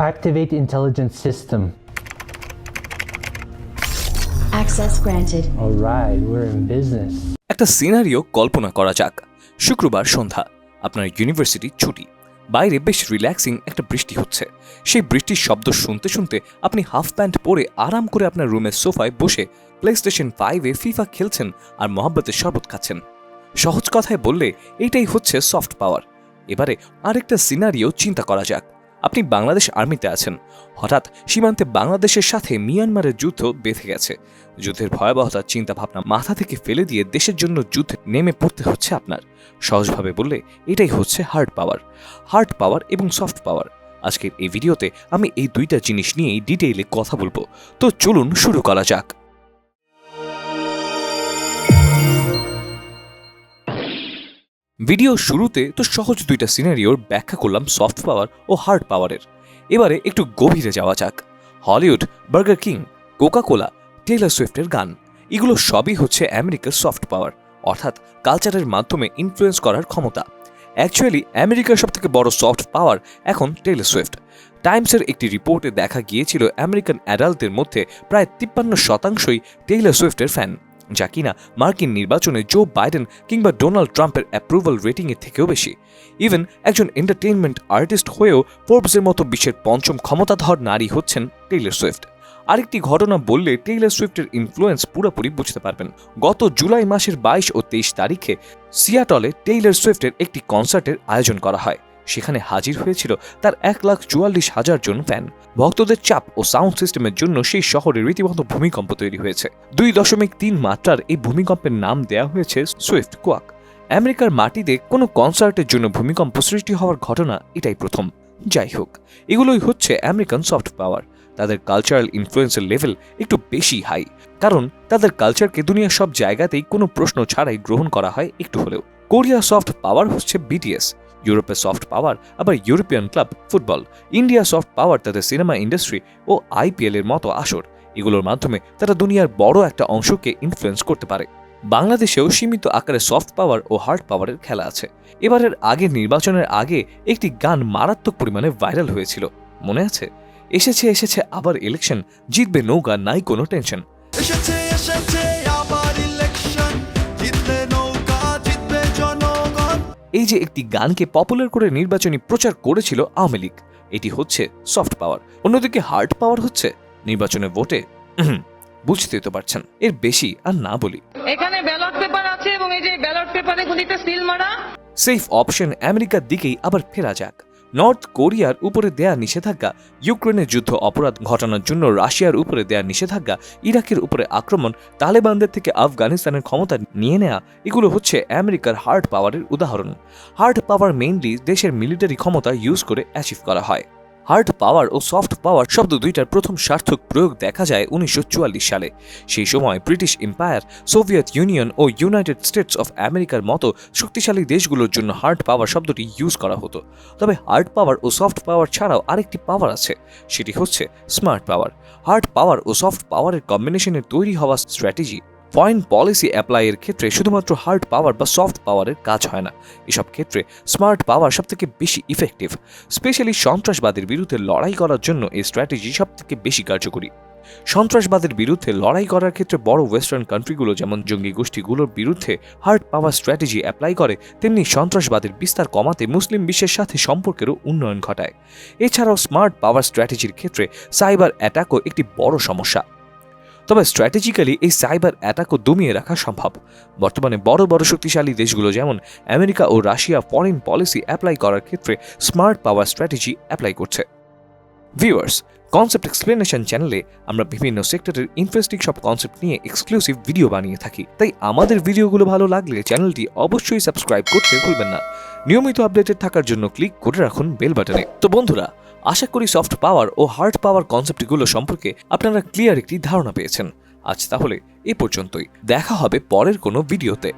Activate intelligence system. Access granted. All right, we're in business. একটা scenario কল্পনা করা যাক শুক্রবার সন্ধ্যা আপনার ইউনিভার্সিটি ছুটি বাইরে বেশ রিল্যাক্সিং একটা বৃষ্টি হচ্ছে সেই বৃষ্টির শব্দ শুনতে শুনতে আপনি হাফ প্যান্ট পরে আরাম করে আপনার রুমের সোফায় বসে প্লে স্টেশন ফাইভে ফিফা খেলছেন আর মহাব্বতের শরবত খাচ্ছেন সহজ কথায় বললে এটাই হচ্ছে সফট পাওয়ার এবারে আরেকটা সিনারিও চিন্তা করা যাক আপনি বাংলাদেশ আর্মিতে আছেন। হঠাৎ সীমান্তে বাংলাদেশের সাথে মিয়ানমারের যুদ্ধ বেঁধে গেছে। যুদ্ধের ভয়াবহতার চিন্তা ভাবনা মাথা থেকে ফেলে দিয়ে দেশের জন্য যুদ্ধে নেমে পড়তে হচ্ছে আপনার। সহজভাবে বললে, এটাই হচ্ছে হার্ড পাওয়ার হার্ড পাওয়ার এবং সফট পাওয়ার আজকের এই ভিডিওতে আমি এই দুইটা জিনিস নিয়েই ডিটেইলে কথা বলব। তো চলুন শুরু করা যাক। ভিডিও শুরুতে তো সহজ দুইটা সিনারিওর ব্যাখ্যা করলাম সফট পাওয়ার ও হার্ড পাওয়ারের এবারে একটু গভীরে যাওয়া যাক। Hollywood burger king Coca Cola Taylor সুইফটের গান, এগুলো সবই হচ্ছে আমেরিকার সফট পাওয়ার অর্থাৎ কালচারের মাধ্যমে ইনফ্লুয়েন্স করার ক্ষমতা। অ্যাকচুয়ালি আমেরিকার সবথেকে বড় সফট পাওয়ার এখন টেইলর সুইফট টাইমসের একটি রিপোর্টে দেখা গিয়েছিল আমেরিকান অ্যাডাল্টদের মধ্যে প্রায় তিপ্পান্ন শতাংশই টেইলর সুইফটের ফ্যান যা কিনা মার্কিন নির্বাচনে জো বাইডেন কিংবা ডোনাল্ড ট্রাম্পের অ্যাপ্রুভাল রেটিংয়ের থেকেও বেশি। ইভেন একজন এন্টারটেইনমেন্ট আর্টিস্ট হয়েও ফোর্বসের মতো বিশ্বের পঞ্চম ক্ষমতাধর নারী হচ্ছেন টেইলর সুইফট আরেকটি ঘটনা বললে টেইলর সুইফটের ইনফ্লুয়েন্স পুরোপুরি বুঝতে পারবেন। গত জুলাই মাসের বাইশ ও তেইশ তারিখে সিয়াটলে টেইলর সুইফটের একটি কনসার্টের আয়োজন করা হয়। সেখানে হাজির হয়েছিল তার এক লাখ চুয়াল্লিশ হাজার জন ফ্যান ভক্তদের চাপ ও সাউন্ড সিস্টেমের জন্য সেই শহরে রীতিমতো ভূমিকম্প তৈরি হয়েছে। দুই দশমিক তিন মাত্রার এই ভূমিকম্পের নাম দেয়া হয়েছে সুইফট কোয়াক আমেরিকার মাটিতে কোনো কনসার্টের জন্য ভূমিকম্প সৃষ্টি হওয়ার ঘটনা এটাই প্রথম। যাই হোক, এগুলোই হচ্ছে আমেরিকান সফট পাওয়ার তাদের কালচারাল ইনফ্লুয়েন্সের লেভেল একটু বেশি হাই কারণ তাদের কালচারকে দুনিয়ার সব জায়গাতেই কোনো প্রশ্ন ছাড়াই গ্রহণ করা হয় একটু হলেও। কোরিয়া সফট পাওয়ার হচ্ছে বিটিএস ইউরোপের সফট পাওয়ার আবার European club football India soft power তাদের সিনেমা ইন্ডাস্ট্রি ও আইপিএল এর মতো আসর। এগুলোর মাধ্যমে তারা দুনিয়ার বড় একটা অংশকে ইনফ্লুয়েন্স করতে পারে। বাংলাদেশেও সীমিত আকারে সফট পাওয়ার ও হার্ড পাওয়ারের খেলা আছে। এবারের আগের নির্বাচনের আগে একটি গান মারাত্মক পরিমাণে ভাইরাল হয়েছিল। মনে আছে? এসেছে এসেছে, আবার ইলেকশন জিতবে নৌকা, নাই কোনো টেনশন এসেছে এসেছে। এই যে একটি গানকে পপুলার করে নির্বাচনী প্রচার করেছিল আওয়ামী লীগ এটি হচ্ছে সফট পাওয়ার অন্যদিকে হার্ড পাওয়ার হচ্ছে নির্বাচনে ভোটে। বুঝতে তো পারছেন এর বেশি আর না বলি। এখানে ব্যালট পেপার আছে এবং এই যে ব্যালট পেপারে গুলিতে সিল মারা। সেফ অপশন আমেরিকার দিকেই আবার ফেরা যাক। নর্থ কোরিয়ার উপরে দেয়া নিষেধাজ্ঞা, ইউক্রেনের যুদ্ধ অপরাধ ঘটানোর জন্য রাশিয়ার উপরে দেয়া নিষেধাজ্ঞা, ইরাকের উপরে আক্রমণ, তালেবানদের থেকে আফগানিস্তানের ক্ষমতা নিয়ে নেয়া, এগুলো হচ্ছে আমেরিকার হার্ড পাওয়ারের উদাহরণ। হার্ড পাওয়ার মেইনলি দেশের মিলিটারি ক্ষমতা ইউজ করে অ্যাচিভ করা হয়। হার্ড পাওয়ার ও সফট পাওয়ার শব্দ দুইটার প্রথম সার্থক প্রয়োগ দেখা যায় উনিশশো চুয়াল্লিশ সালে। সেই সময় ব্রিটিশ এম্পায়ার, সোভিয়েত ইউনিয়ন ও ইউনাইটেড স্টেটস অফ আমেরিকার মতো শক্তিশালী দেশগুলোর জন্য হার্ড পাওয়ার শব্দটি ইউজ করা হতো। তবে হার্ড পাওয়ার ও সফট পাওয়ার ছাড়াও আরেকটি পাওয়ার আছে, সেটি হচ্ছে স্মার্ট পাওয়ার। হার্ড পাওয়ার ও সফট পাওয়ারের কম্বিনেশনে তৈরি হওয়া স্ট্র্যাটেজি ফরেন পলিসি অ্যাপ্লাইয়ের ক্ষেত্রে শুধুমাত্র হার্ড পাওয়ার বা সফট পাওয়ারের কাজ হয় না। এসব ক্ষেত্রে স্মার্ট পাওয়ার সবথেকে বেশি ইফেক্টিভ স্পেশালি সন্ত্রাসবাদের বিরুদ্ধে লড়াই করার জন্য এই স্ট্র্যাটেজি সবথেকে বেশি কার্যকরী। সন্ত্রাসবাদের বিরুদ্ধে লড়াই করার ক্ষেত্রে বড় ওয়েস্টার্ন কান্ট্রিগুলো যেমন জঙ্গি গোষ্ঠীগুলোর বিরুদ্ধে হার্ড পাওয়ার স্ট্র্যাটেজি অ্যাপ্লাই করে, তেমনি সন্ত্রাসবাদের বিস্তার কমাতে মুসলিম বিশ্বের সাথে সম্পর্কেরও উন্নয়ন ঘটায়। এছাড়াও স্মার্ট পাওয়ার স্ট্র্যাটেজির ক্ষেত্রে সাইবার অ্যাটাকও একটি বড় সমস্যা। তবে স্ট্র্যাটেজিক্যালি এই সাইবার অ্যাটাকও দমিয়ে রাখা সম্ভব। বর্তমানে বড় বড় শক্তিশালী দেশগুলো যেমন আমেরিকা ও রাশিয়া ফরেন পলিসি অ্যাপ্লাই করার ক্ষেত্রে স্মার্ট পাওয়ার স্ট্র্যাটেজি অ্যাপ্লাই করছে। ভিউয়ার্স কনসেপ্ট এক্সপ্লেনেশন চ্যানেলে আমরা বিভিন্ন সেক্টরের ইন্টারেস্টিং সব কনসেপ্ট নিয়ে এক্সক্লুসিভ ভিডিও বানিয়ে থাকি। তাই আমাদের ভিডিওগুলো ভালো লাগলে চ্যানেলটি অবশ্যই সাবস্ক্রাইব করতে ভুলবেন না। নিয়মিত আপডেটেড থাকার জন্য ক্লিক করে রাখুন বেল বাটনে তো বন্ধুরা, আশা করি সফট পাওয়ার ও হার্ড পাওয়ার কনসেপ্টগুলো সম্পর্কে আপনারা ক্লিয়ার একটি ধারণা পেয়েছেন। আজ তাহলে এ পর্যন্তই। দেখা হবে পরের কোনো ভিডিওতে